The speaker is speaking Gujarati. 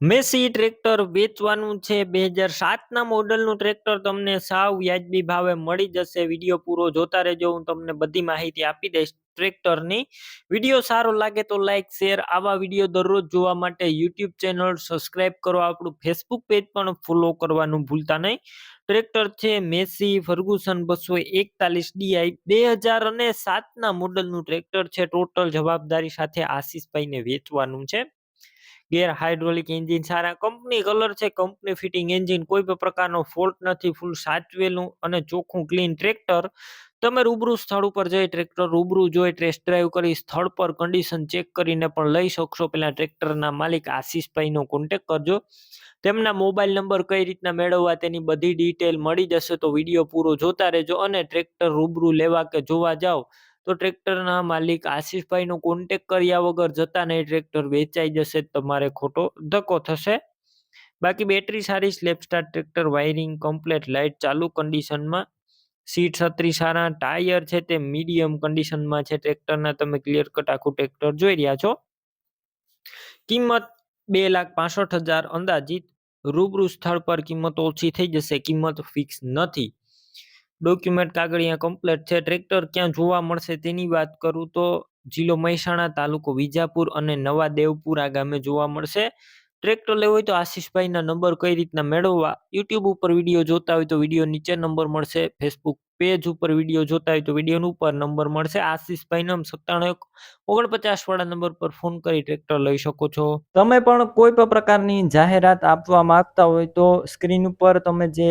મેસી ટ્રેક્ટર વેચવાનું છે. બે હજાર સાતના મોડલનું ટ્રેક્ટર તમને સાવ વ્યાજબી ભાવે મળી જશે. વીડિયો પૂરો જોતા રહેજો. હું તમને બધી માહિતી આપી દઈશ ટ્રેક્ટરની. વીડિયો સારો લાગે તો લાઈક, શેર, આવા વીડિયો દરરોજ જોવા માટે યુટ્યુબ ચેનલ સબસ્ક્રાઇબ કરો. આપણું ફેસબુક પેજ પણ ફોલો કરવાનું ભૂલતા નહીં. ટ્રેક્ટર છે મેસી ફર્ગુસન બસો એકતાલીસ ડીઆઈ બે હજાર અને સાતના મોડલનું ટ્રેક્ટર છે. ટોટલ જવાબદારી સાથે આશીષભાઈને વેચવાનું છે. ગેર હાઇડ્રોલિક એન્જિન સારા. કંપની કલર છે, કંપની ફિટિંગ એન્જિન કોઈ પણ પ્રકારનો ફોલ્ટ નથી, ફૂલ સાચવેલું અને ચોખ્ખું ક્લીન ટ્રેક્ટર. તમે રૂબરૂ સ્થળ ઉપર જઈ ટ્રેક્ટર રૂબરૂ જોઈ ટેસ્ટ ડ્રાઈવ કરી સ્થળ પર કન્ડિશન ચેક કરીને પણ લઈ શકશો. પેલા ટ્રેક્ટરના માલિક આશીષભાઈનો કોન્ટેક કરજો. તેમના મોબાઈલ નંબર કઈ રીતના મેળવવા તેની બધી ડિટેલ મળી જશે તો વીડિયો પૂરો જોતા રહેજો અને ટ્રેક્ટર રૂબરૂ લેવા કે જોવા જાઓ. તો ટ્રેક્ટરના માલિક આશીષભાઈનો કોન્ટેક કર્યા વગર જતા નહીં, ટ્રેક્ટર વેચાઈ જશે તમારે ખોટો ધક્કો થશે. બાકી બેટરી સારી self start tractor wiring complete light ચાલુ કન્ડિશનમાં સીટ છત્રી સારા, ટાયર છે તે મીડિયમ કન્ડિશનમાં છે. ટ્રેક્ટરના તમે ક્લિયર કટ આખું ટ્રેક્ટર જોઈ રહ્યા છો. કિંમત બે લાખ પાસઠ હજાર અંદાજિત. રૂબરૂ સ્થળ પર કિંમત ઓછી થઈ જશે, કિંમત ફિક્સ નથી. ડોક્યુમેન્ટ કાગળ અહીંયા કમ્પ્લીટ છે. ટ્રેક્ટર ક્યાં જોવા મળશે તેની વાત કરું તો જિલ્લો મહેસાણા તાલુકો વિજાપુર અને નવા દેવપુરા ગામે જોવા મળશે. ટ્રેક્ટર લેવું હોય તો આશીષભાઈના નંબર કઈ રીતના મેળવવા? યુટ્યુબ ઉપર વીડિયો જોતા હોય તો વીડિયો નીચે નંબર મળશે. ફેસબુક પેજ ઉપર વીડિયો જોતા હોય તો વીડિયો ઉપર નંબર મળશે. આશીષભાઈનો સત્તાણું એક ઓગણપચાસ વાળા નંબર પર ફોન કરી ટ્રેક્ટર લઈ શકો છો. તમે પણ કોઈ પણ પ્રકારની જાહેરાત આપવા માંગતા હોય તો સ્ક્રીન ઉપર તમે જે